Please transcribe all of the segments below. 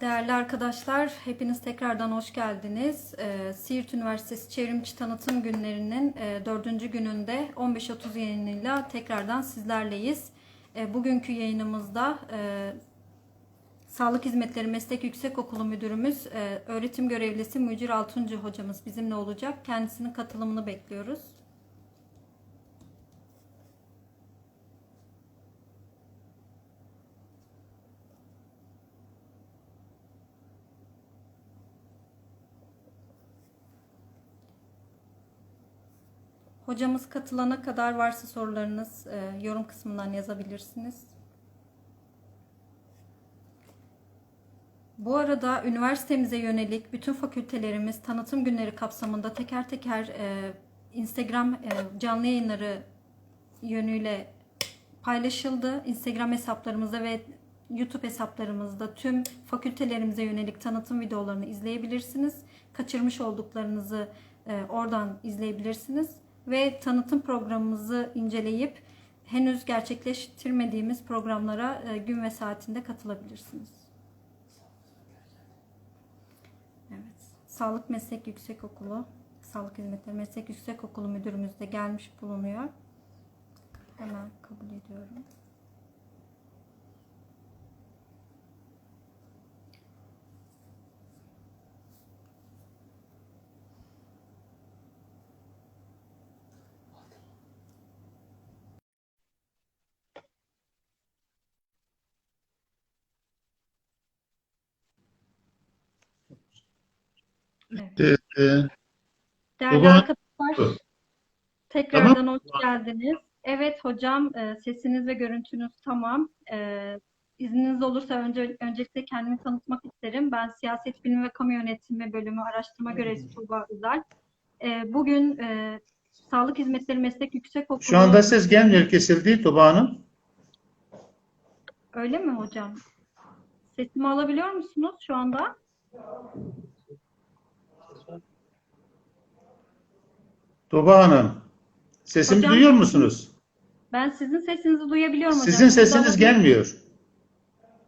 Değerli arkadaşlar, hepiniz tekrardan hoş geldiniz. Ee, Siirt Üniversitesi Çevrimçi Tanıtım Günlerinin e, dördüncü gününde 15.30 yayınıyla tekrardan sizlerleyiz. E, bugünkü yayınımızda e, Sağlık Hizmetleri Meslek Yüksekokulu Müdürümüz, e, öğretim görevlisi Mücir Altuncu hocamız bizimle olacak. Kendisinin katılımını bekliyoruz. Hocamız katılana kadar varsa sorularınız e, yorum kısmından yazabilirsiniz. Bu arada üniversitemize yönelik bütün fakültelerimiz tanıtım günleri kapsamında teker teker e, Instagram e, canlı yayınları yönüyle paylaşıldı. Instagram hesaplarımızda ve YouTube hesaplarımızda tüm fakültelerimize yönelik tanıtım videolarını izleyebilirsiniz. Kaçırmış olduklarınızı e, oradan izleyebilirsiniz ve tanıtım programımızı inceleyip henüz gerçekleştirmediğimiz programlara e, gün ve saatinde katılabilirsiniz. Evet. Sağlık Meslek Yüksekokulu, Sağlık Hizmetleri Meslek Yüksekokulu müdürümüz de gelmiş bulunuyor. Hemen kabul ediyorum. Evet. Ee, e, Değerli Baba- arkadaşlar, tekrardan hoş geldiniz. Evet hocam, e, sesiniz ve görüntünüz tamam. E, İzniniz olursa önce öncelikle kendimi tanıtmak isterim. Ben Siyaset Bilimi ve Kamu Yönetimi Bölümü Araştırma Görevlisi Tuğba Özel. Bugün Sağlık Hizmetleri Meslek Yüksekokulu... şu anda ses gelmiyor kesildi Tuba Hanım. Öyle mi hocam? Sesimi alabiliyor musunuz şu anda? Tuba Hanım, sesimi Hocam- duyuyor musunuz? Ben sizin sesinizi duyabiliyorum hocam. Sizin Siz sesiniz alabiliyor gelmiyor.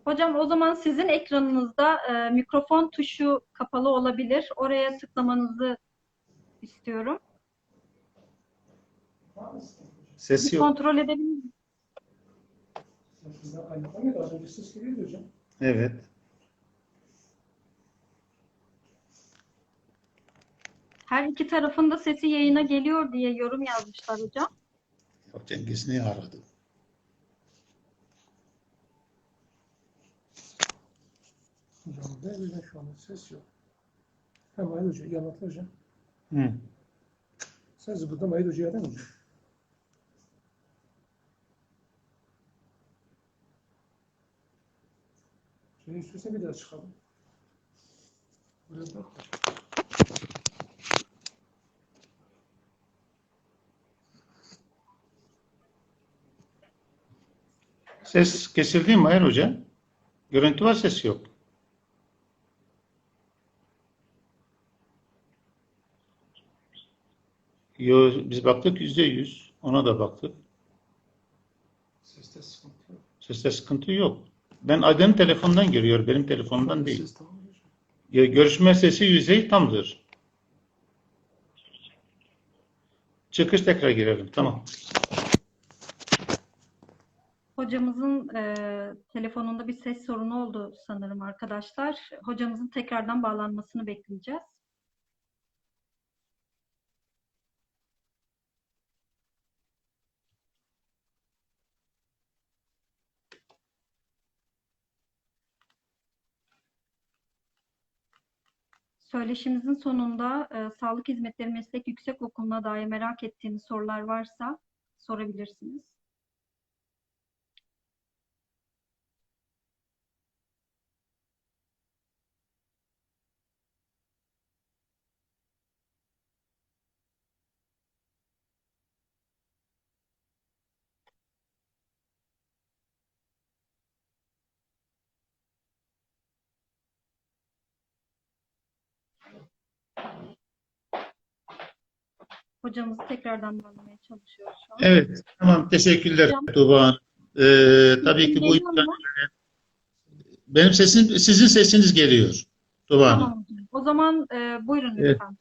Hocam o zaman sizin ekranınızda e, mikrofon tuşu kapalı olabilir. Oraya tıklamanızı istiyorum. Ses Bir yok. kontrol edebilir miyim? Evet. Her iki tarafın da sesi yayına geliyor diye yorum yazmışlar hocam. Ya Cengiz niye aradı? Hocam devrilen şu anda ses yok. Hem Mahir Hoca iyi anlattı hocam. Hı. Ses burada Mahir Hoca'ya değil mi hocam? Şeyin üstüne bir daha çıkalım. Buraya bak. Ses kesildi mi Hayır Hoca? Görüntü var, ses yok. Yo, biz baktık yüzde yüz. Ona da baktık. Seste sıkıntı yok. Seste sıkıntı yok. Ben Aydın'ın telefonundan geliyor, benim telefonumdan değil. Ses tamam hocam. Ya, görüşme sesi yüzey tamdır. Çıkış tekrar girelim. Tamam. Hocamızın e, telefonunda bir ses sorunu oldu sanırım arkadaşlar. Hocamızın tekrardan bağlanmasını bekleyeceğiz. Söyleşimizin sonunda e, Sağlık Hizmetleri Meslek Yüksekokulu'na dair merak ettiğiniz sorular varsa sorabilirsiniz. Hocamızı tekrardan bağlamaya çalışıyoruz şu an. Evet, tamam. Teşekkürler Hocam. Hanım. Ee, tabii ki bu mu? Benim sesim, sizin sesiniz geliyor. Tuba Hanım. Tamam. O zaman e, buyurun Evet. lütfen.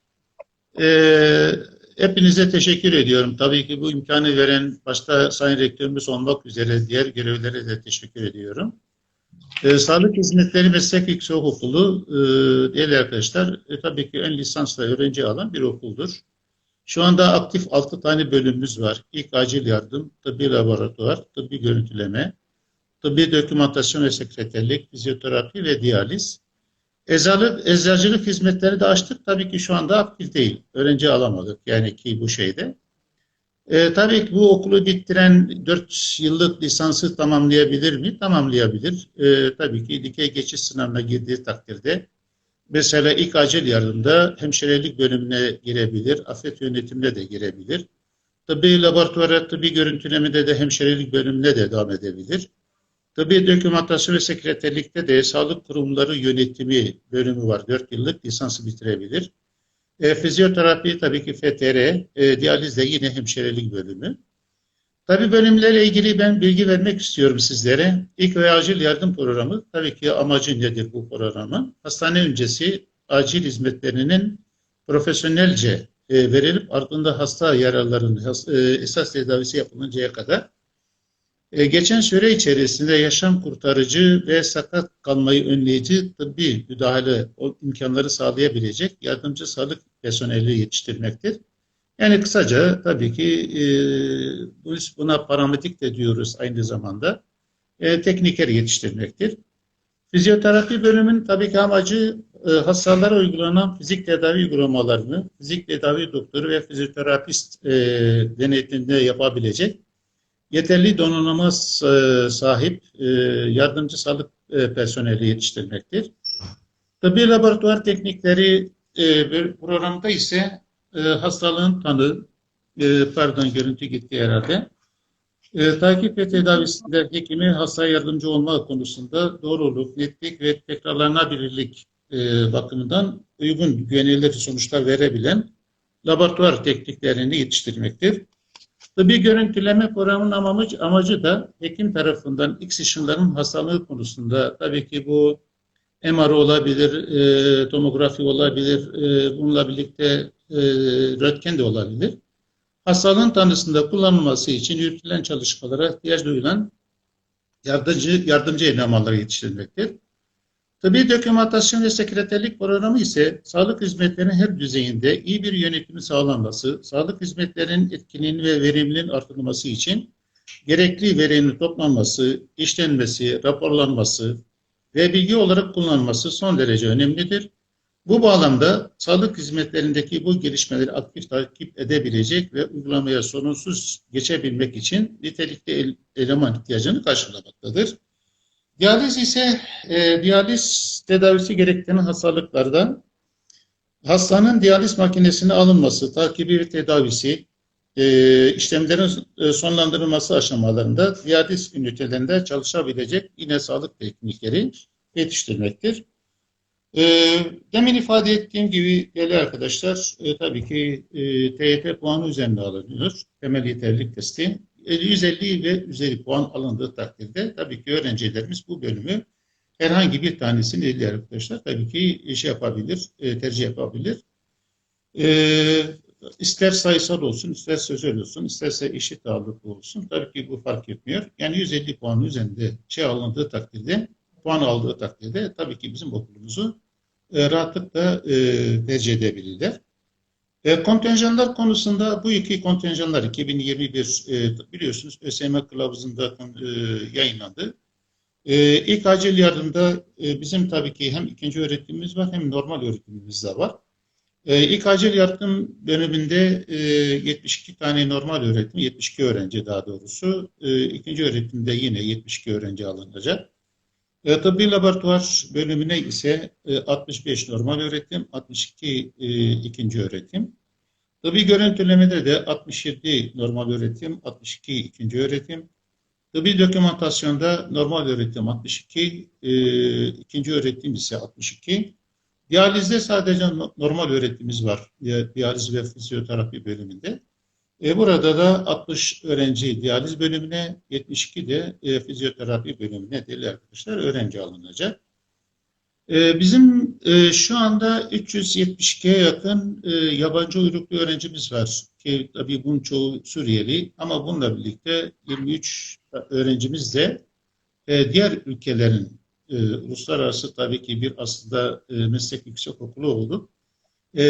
Ee, hepinize teşekkür ediyorum. Tabii ki bu imkanı veren başta Sayın Rektörümüz olmak üzere diğer görevlere de teşekkür ediyorum. Ee, Sağlık Hizmetleri Meslek Yüksek Okulu e, değerli arkadaşlar e, tabii ki ön lisansla öğrenci alan bir okuldur. Şu anda aktif 6 tane bölümümüz var. İlk acil yardım, tıbbi laboratuvar, tıbbi görüntüleme, tıbbi dokümantasyon ve sekreterlik, fizyoterapi ve diyaliz. Eczacılık, eczacılık hizmetleri de açtık. Tabii ki şu anda aktif değil. Öğrenci alamadık yani ki bu şeyde. Ee, tabii ki bu okulu bitiren 4 yıllık lisansı tamamlayabilir mi? Tamamlayabilir. Ee, tabii ki dikey geçiş sınavına girdiği takdirde mesela ilk acil yardımda hemşirelik bölümüne girebilir, afet yönetimine de girebilir. Tıbbi laboratuvara, tıbbi görüntülemede de hemşirelik bölümüne de devam edebilir. Tıbbi dokümantasyon ve sekreterlikte de sağlık kurumları yönetimi bölümü var. 4 yıllık lisansı bitirebilir. E, fizyoterapi tabii ki FTR, e, diyaliz yine hemşirelik bölümü. Tabii bölümlerle ilgili ben bilgi vermek istiyorum sizlere. İlk ve acil yardım programı, tabii ki amacı nedir bu programın? Hastane öncesi acil hizmetlerinin profesyonelce e, verilip ardında hasta yaralarının has- e, esas tedavisi yapılıncaya kadar e, geçen süre içerisinde yaşam kurtarıcı ve sakat kalmayı önleyici tıbbi müdahale imkanları sağlayabilecek yardımcı sağlık personeli yetiştirmektir. Yani kısaca tabii ki e, biz buna paramedik de diyoruz aynı zamanda. E, tekniker yetiştirmektir. Fizyoterapi bölümünün tabii ki amacı e, hastalara uygulanan fizik tedavi uygulamalarını fizik tedavi doktoru ve fizyoterapist e, denetiminde yapabilecek yeterli donanıma e, sahip e, yardımcı sağlık e, personeli yetiştirmektir. Tıbbi laboratuvar teknikleri e, programda ise e, hastalığın tanı, e, pardon görüntü gitti herhalde. E, takip ve tedavisinde hekimi hasta yardımcı olma konusunda doğruluk, netlik ve tekrarlanabilirlik e, bakımından uygun güvenilir sonuçlar verebilen laboratuvar tekniklerini yetiştirmektir. Tıbbi görüntüleme programının amacı, amacı da hekim tarafından X ışınların hastalığı konusunda tabii ki bu MR olabilir, e, tomografi olabilir, e, bununla birlikte e, röntgen de olabilir. Hastalığın tanısında kullanılması için yürütülen çalışmalara ihtiyaç duyulan yardımcı, yardımcı elemanları yetiştirmektir. Tıbbi dokümantasyon ve sekreterlik programı ise sağlık hizmetlerinin her düzeyinde iyi bir yönetimi sağlanması, sağlık hizmetlerinin etkinliğinin ve verimliliğinin artırılması için gerekli verinin toplanması, işlenmesi, raporlanması ve bilgi olarak kullanılması son derece önemlidir. Bu bağlamda sağlık hizmetlerindeki bu gelişmeleri aktif takip edebilecek ve uygulamaya sorunsuz geçebilmek için nitelikli el- eleman ihtiyacını karşılamaktadır. Diyaliz ise e, diyaliz tedavisi gerektiren hastalıklardan hastanın diyaliz makinesine alınması, takibi ve tedavisi, e, işlemlerin sonlandırılması aşamalarında diyaliz ünitelerinde çalışabilecek yine sağlık teknikleri yetiştirmektir. E, demin ifade ettiğim gibi değerli arkadaşlar e, tabii ki e, TYT puanı üzerinde alınıyor. Temel yeterlilik testi. E, 150 ve üzeri puan alındığı takdirde tabii ki öğrencilerimiz bu bölümü herhangi bir tanesini değerli arkadaşlar tabii ki şey yapabilir, e, tercih yapabilir. E, ister sayısal olsun, ister sözel olsun, isterse eşit ağırlıklı olsun. Tabii ki bu fark etmiyor. Yani 150 puan üzerinde şey alındığı takdirde, puan aldığı takdirde tabii ki bizim okulumuzu e, rahatlıkla e, tercih edebilirler. E, kontenjanlar konusunda bu iki kontenjanlar 2021 e, biliyorsunuz ÖSYM kılavuzunda e, yayınlandı. E, ilk acil yardımda e, bizim tabii ki hem ikinci öğretimimiz var hem normal öğretimimiz de var. E, ilk acil yardım döneminde e, 72 tane normal öğretim, 72 öğrenci daha doğrusu. E, ikinci öğretimde yine 72 öğrenci alınacak. E, laboratuvar bölümüne ise e, 65 normal öğretim, 62 e, ikinci öğretim. Tıbbi görüntülemede de 67 normal öğretim, 62 ikinci öğretim. Tıbbi dokümantasyonda normal öğretim 62, e, ikinci öğretim ise 62. Diyalizde sadece no- normal öğretimimiz var. Di- Diyaliz ve fizyoterapi bölümünde. E, burada da 60 öğrenci diyaliz bölümüne, 72 de e, fizyoterapi bölümüne değerli arkadaşlar öğrenci alınacak. E, bizim e, şu anda 372'ye yakın e, yabancı uyruklu öğrencimiz var. Ki tabii bunun çoğu Suriyeli ama bununla birlikte 23 öğrencimiz de e, diğer ülkelerin e, uluslararası tabii ki bir aslında e, meslek yüksekokulu oldu. E,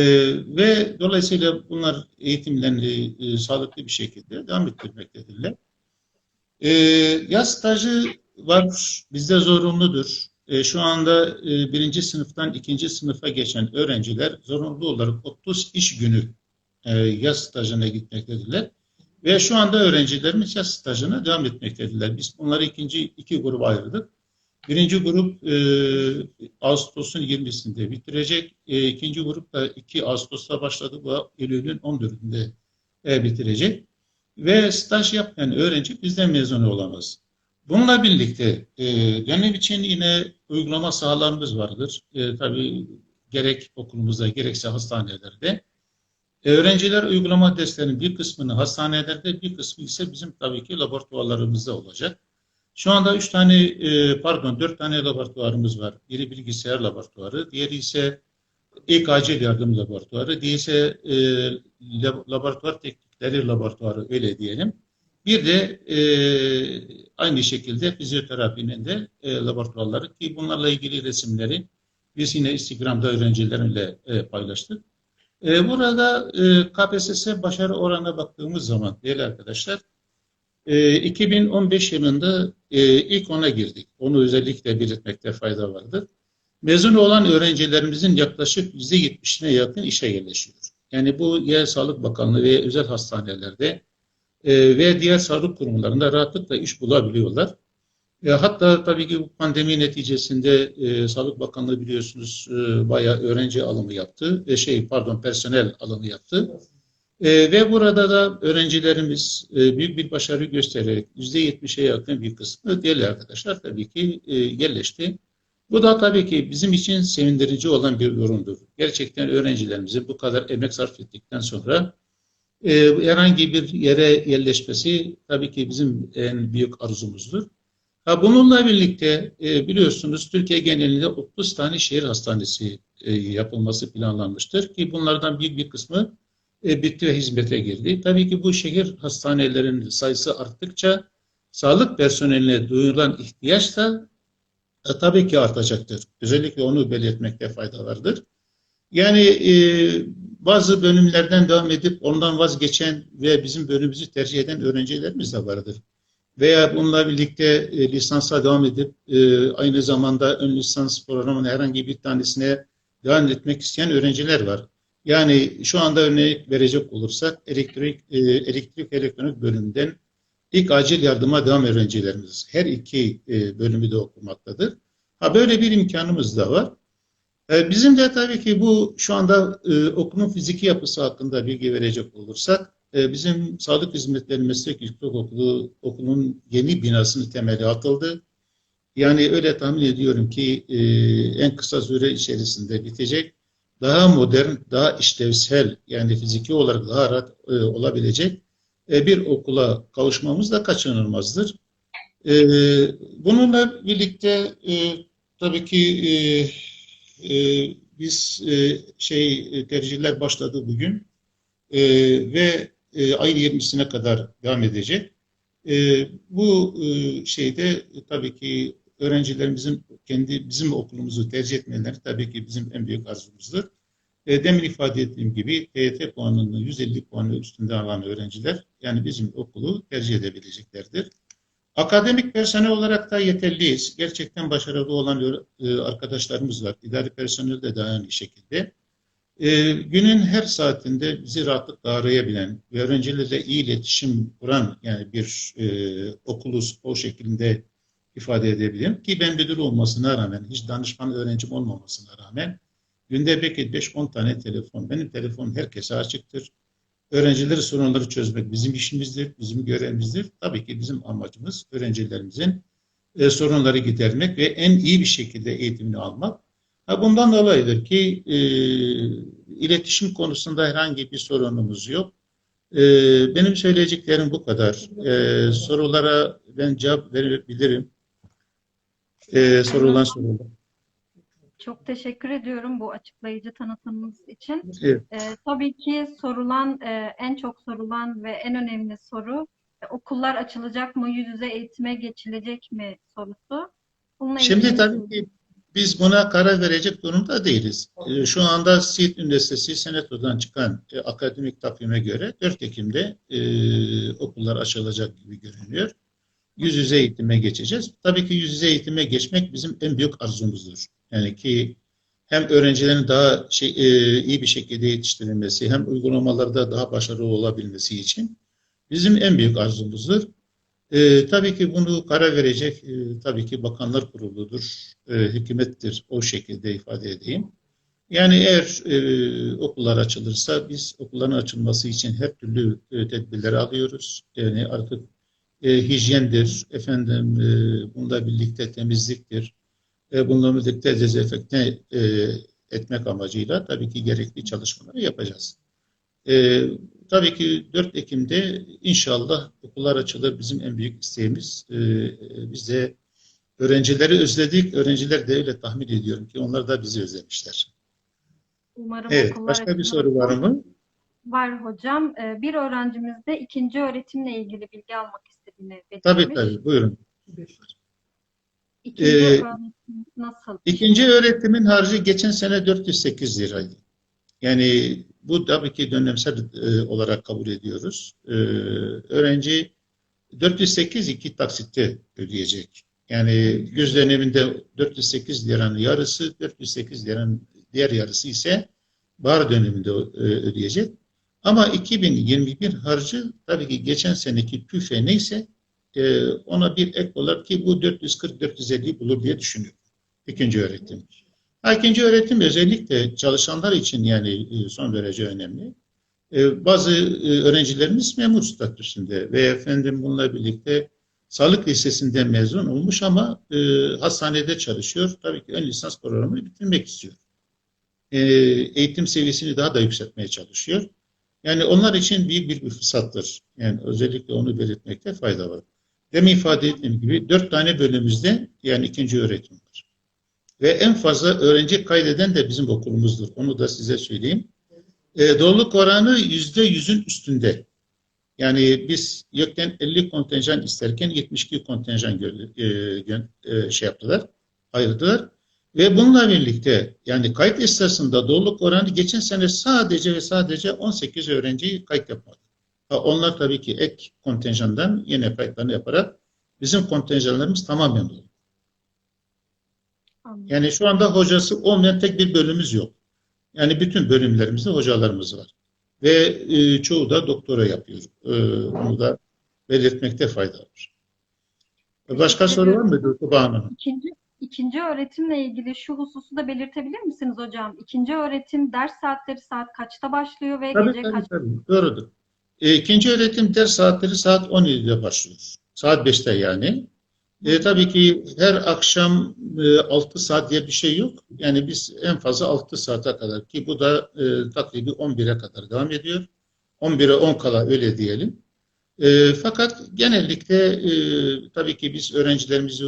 ve dolayısıyla bunlar eğitimlerini e, sağlıklı bir şekilde devam ettirmektedirler. E, yaz stajı var, bizde zorunludur. E, şu anda e, birinci sınıftan ikinci sınıfa geçen öğrenciler zorunlu olarak 30 iş günü e, yaz stajına gitmektedirler. Ve şu anda öğrencilerimiz yaz stajına devam etmektedirler. Biz bunları ikinci iki gruba ayırdık. Birinci grup e, Ağustos'un 20'sinde bitirecek. E, ikinci grup da 2 Ağustos'ta başladı. Bu Eylül'ün 14'ünde e, bitirecek. Ve staj yapmayan öğrenci bizden mezun olamaz. Bununla birlikte e, dönem için yine uygulama sahalarımız vardır. E, tabii gerek okulumuzda gerekse hastanelerde. E, öğrenciler uygulama derslerinin bir kısmını hastanelerde, bir kısmı ise bizim tabii ki laboratuvarlarımızda olacak. Şu anda üç tane, e, pardon dört tane laboratuvarımız var. Biri bilgisayar laboratuvarı, diğeri ise ilk yardım laboratuvarı, diğeri ise e, laboratuvar teknikleri laboratuvarı öyle diyelim. Bir de e, aynı şekilde fizyoterapinin de e, laboratuvarları ki bunlarla ilgili resimleri biz yine Instagram'da öğrencilerimle e, paylaştık. E, burada e, KPSS başarı oranına baktığımız zaman değerli arkadaşlar e, 2015 yılında e, ilk ona girdik. Onu özellikle belirtmekte fayda vardır. Mezun olan öğrencilerimizin yaklaşık %70'ine yakın işe yerleşiyor. Yani bu yer Sağlık Bakanlığı ve özel hastanelerde e, ve diğer sağlık kurumlarında rahatlıkla iş bulabiliyorlar. E, hatta tabii ki bu pandemi neticesinde e, Sağlık Bakanlığı biliyorsunuz e, bayağı öğrenci alımı yaptı şey pardon personel alımı yaptı. E, ve burada da öğrencilerimiz e, büyük bir başarı göstererek %70'e yakın bir kısmı değerli arkadaşlar tabii ki e, yerleşti. Bu da tabii ki bizim için sevindirici olan bir durumdur. Gerçekten öğrencilerimizin bu kadar emek sarf ettikten sonra e, herhangi bir yere yerleşmesi tabii ki bizim en büyük arzumuzdur. Ha, bununla birlikte e, biliyorsunuz Türkiye genelinde 30 tane şehir hastanesi e, yapılması planlanmıştır ki bunlardan bir bir kısmı e, bitti ve hizmete girdi. Tabii ki bu şehir hastanelerinin sayısı arttıkça sağlık personeline duyulan ihtiyaç da e, tabii ki artacaktır. Özellikle onu belirtmekte fayda vardır. Yani e, bazı bölümlerden devam edip ondan vazgeçen ve bizim bölümümüzü tercih eden öğrencilerimiz de vardır. Veya bununla birlikte e, lisansa devam edip e, aynı zamanda ön lisans programının herhangi bir tanesine devam etmek isteyen öğrenciler var. Yani şu anda örnek verecek olursak elektrik, e, elektrik elektronik bölümünden ilk acil yardıma devam öğrencilerimiz her iki e, bölümü de okumaktadır. Ha böyle bir imkanımız da var. E, bizim de tabii ki bu şu anda e, okulun fiziki yapısı hakkında bilgi verecek olursak bizim Sağlık Hizmetleri Meslek Yüksekokulu okulun yeni binasının temeli atıldı. Yani öyle tahmin ediyorum ki en kısa süre içerisinde bitecek. Daha modern, daha işlevsel yani fiziki olarak daha rahat e, olabilecek e, bir okula kavuşmamız da kaçınılmazdır. E, bununla birlikte e, tabii ki e, e, biz e, şey e, tercihler başladı bugün e, ve e, ayın 20'sine kadar devam edecek. E, bu e, şeyde e, tabii ki öğrencilerimizin kendi bizim okulumuzu tercih etmeleri tabii ki bizim en büyük arzumuzdur. E, demin ifade ettiğim gibi TYT puanının 150 puanı üstünde alan öğrenciler yani bizim okulu tercih edebileceklerdir. Akademik personel olarak da yeterliyiz. Gerçekten başarılı olan e, arkadaşlarımız var. İdari personel de daha aynı şekilde. E, günün her saatinde bizi rahatlıkla arayabilen ve öğrencilerle iyi iletişim kuran yani bir e, okuluz o şeklinde ifade edebilirim. Ki ben müdür olmasına rağmen, hiç danışman öğrencim olmamasına rağmen günde belki 5-10 tane telefon. Benim telefonum herkese açıktır. Öğrencileri sorunları çözmek bizim işimizdir, bizim görevimizdir. Tabii ki bizim amacımız öğrencilerimizin e, sorunları gidermek ve en iyi bir şekilde eğitimini almak. Ha, bundan dolayıdır ki e, iletişim konusunda herhangi bir sorunumuz yok. E, benim söyleyeceklerim bu kadar. E, sorulara ben cevap verebilirim. E, sorulan sorular. Çok teşekkür ediyorum bu açıklayıcı tanıtımınız için. Evet. Ee, tabii ki sorulan, e, en çok sorulan ve en önemli soru e, okullar açılacak mı, yüz yüze eğitime geçilecek mi sorusu. Bununla Şimdi ilgili tabii ki biz buna karar verecek durumda değiliz. E, Şu anda Siirt Üniversitesi Senato'dan çıkan e, akademik takvime göre 4 Ekim'de e, okullar açılacak gibi görünüyor. Yüz yüze eğitime geçeceğiz. Tabii ki yüz yüze eğitime geçmek bizim en büyük arzumuzdur. Yani ki hem öğrencilerin daha şey, e, iyi bir şekilde yetiştirilmesi hem uygulamalarda daha başarılı olabilmesi için bizim en büyük arzumuzdur. E, tabii ki bunu karar verecek e, tabii ki Bakanlar Kurulu'dur, e, hükümettir o şekilde ifade edeyim. Yani eğer e, okullar açılırsa biz okulların açılması için her türlü e, tedbirleri alıyoruz. Yani artık e, hijyendir, efendim e, bununla birlikte temizliktir, e, bununla birlikte dezenfekte e, etmek amacıyla tabii ki gerekli çalışmaları yapacağız. E, tabii ki 4 Ekim'de inşallah okullar açılır. Bizim en büyük isteğimiz. E, biz de öğrencileri özledik. Öğrenciler de öyle tahmin ediyorum ki onlar da bizi özlemişler. umarım Evet, başka bir soru var mı? Var hocam. Ee, bir öğrencimiz de ikinci öğretimle ilgili bilgi almak istediğini Tabii belirtmiş. tabii, buyurun. İkinci Ee, öğretim nasıl? İkinci öğretimin harcı geçen sene 408 liraydı. Yani bu tabii ki dönemsel e, olarak kabul ediyoruz. E, öğrenci 408 iki taksitte ödeyecek. Yani yüz döneminde 408 liranın yarısı, 408 liranın diğer yarısı ise bahar döneminde e, ödeyecek. Ama 2021 harcı tabii ki geçen seneki tüfe neyse e, ona bir ek olarak ki bu 440-450 bulur diye düşünüyorum. İkinci öğretim. Ha, ikinci öğretim özellikle çalışanlar için yani e, son derece önemli. E, bazı e, öğrencilerimiz memur statüsünde ve efendim bununla birlikte sağlık lisesinden mezun olmuş ama e, hastanede çalışıyor. Tabii ki ön lisans programını bitirmek istiyor. E, eğitim seviyesini daha da yükseltmeye çalışıyor. Yani onlar için büyük bir, bir fırsattır. Yani özellikle onu belirtmekte fayda var. Demin ifade ettiğim gibi dört tane bölümümüzde yani ikinci öğretim var. Ve en fazla öğrenci kaydeden de bizim okulumuzdur. Onu da size söyleyeyim. E, doğruluk oranı yüzde yüzün üstünde. Yani biz YÖK'ten 50 kontenjan isterken 72 kontenjan gördü, e, gö- e, şey yaptılar, ayırdılar. Ve bununla birlikte yani kayıt esnasında doğruluk oranı geçen sene sadece ve sadece 18 öğrenciyi kayıt yapmadı. Ha, onlar tabii ki ek kontenjandan yine kayıtlarını yaparak bizim kontenjanlarımız tamamen doldu. Anladım. Yani şu anda hocası olmayan tek bir bölümümüz yok. Yani bütün bölümlerimizde hocalarımız var. Ve e, çoğu da doktora yapıyor. E, bunu da belirtmekte fayda var. Başka soru var mı Tuba Hanım? İkinci, ikinci öğretimle ilgili şu hususu da belirtebilir misiniz hocam? İkinci öğretim ders saatleri saat kaçta başlıyor ve Tabii gece tabii kaç? tabii. Doğrudur. E, ikinci öğretim ders saatleri saat 17'de başlıyor. Saat 5'te yani. E, tabii ki her akşam e, 6 saat diye bir şey yok. Yani biz en fazla 6 saate kadar ki bu da e, takribi 11'e kadar devam ediyor. 11'e 10 kala öyle diyelim. E, fakat genellikle e, tabii ki biz öğrencilerimizi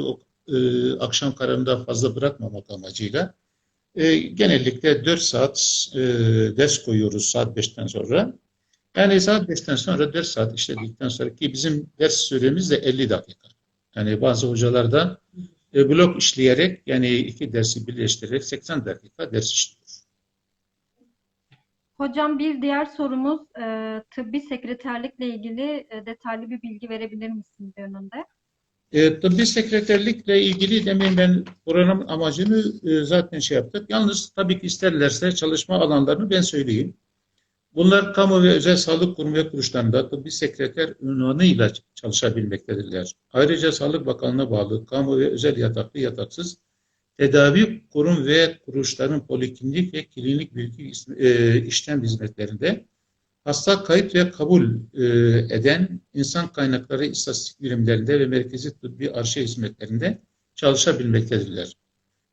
e, akşam kararında fazla bırakmamak amacıyla e, genellikle 4 saat e, ders koyuyoruz saat 5'ten sonra. Yani saat 5'ten sonra 4 saat işledikten sonra ki bizim ders süremiz de 50 dakika. Yani bazı hocalar da e, blok işleyerek yani iki dersi birleştirerek 80 dakika ders işliyor. Hocam bir diğer sorumuz e, tıbbi sekreterlikle ilgili e, detaylı bir bilgi verebilir misiniz yönünde? E, tıbbi sekreterlikle ilgili demin ben programın amacını e, zaten şey yaptık. Yalnız tabii ki isterlerse çalışma alanlarını ben söyleyeyim. Bunlar kamu ve özel sağlık kurum ve kuruluşlarında tıbbi sekreter ünvanıyla çalışabilmektedirler. Ayrıca Sağlık Bakanlığı'na bağlı kamu ve özel yataklı yataksız tedavi kurum ve kuruluşların poliklinik ve klinik bilgi e, işlem hizmetlerinde hasta kayıt ve kabul e, eden insan kaynakları istatistik birimlerinde ve merkezi tıbbi arşiv hizmetlerinde çalışabilmektedirler.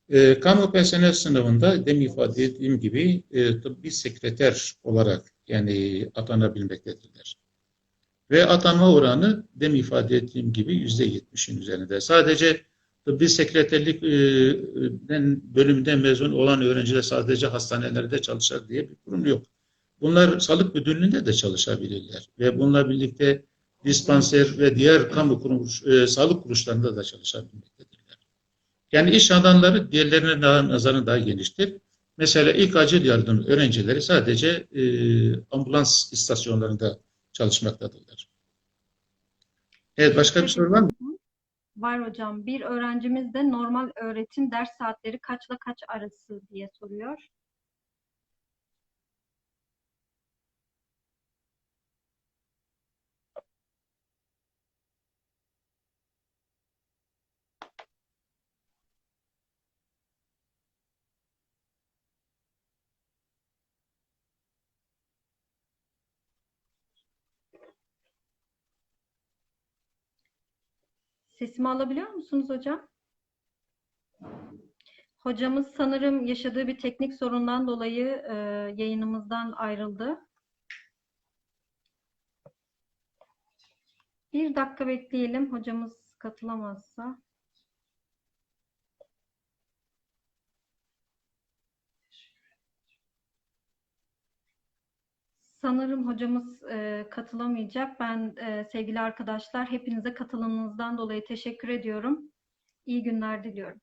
E, kamu personel sınavında demin ifade ettiğim gibi e, tıbbi sekreter olarak yani atanabilmektedirler. Ve atanma oranı demin ifade ettiğim gibi yüzde yetmişin üzerinde. Sadece tıbbi sekreterlik e, den- bölümünden mezun olan öğrenciler sadece hastanelerde çalışır diye bir kurum yok. Bunlar sağlık müdürlüğünde de çalışabilirler ve bununla birlikte dispanser ve diğer kamu kuruluş, e, sağlık kuruluşlarında da çalışabilmektedirler. Yani iş alanları diğerlerine daha, nazaran daha geniştir. Mesela ilk acil yardım öğrencileri sadece e, ambulans istasyonlarında çalışmaktadırlar. Evet, başka bir soru var mı? Var hocam. Bir öğrencimiz de normal öğretim ders saatleri kaçla kaç arası diye soruyor. Sesimi alabiliyor musunuz hocam? Hocamız sanırım yaşadığı bir teknik sorundan dolayı e, yayınımızdan ayrıldı. Bir dakika bekleyelim hocamız katılamazsa. Sanırım hocamız e, katılamayacak. Ben e, sevgili arkadaşlar hepinize katılımınızdan dolayı teşekkür ediyorum. İyi günler diliyorum.